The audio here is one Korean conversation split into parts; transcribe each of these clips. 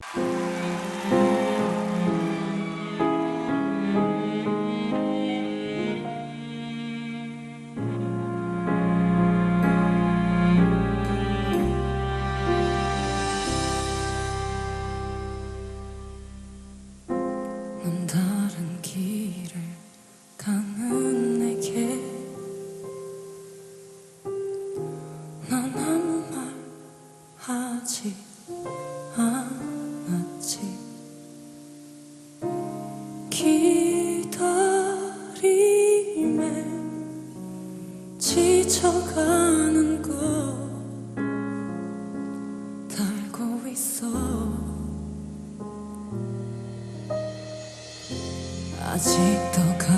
you 있어. 아직도 가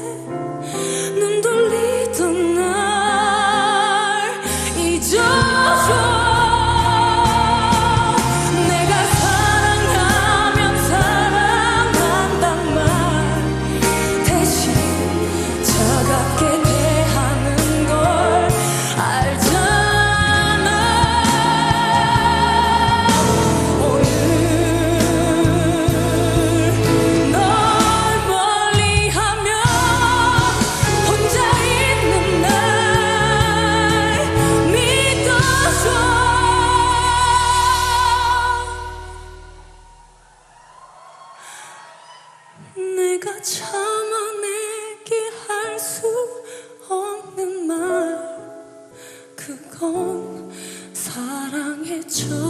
No 내가 참아내게 할수 없는 말 그건 사랑해줘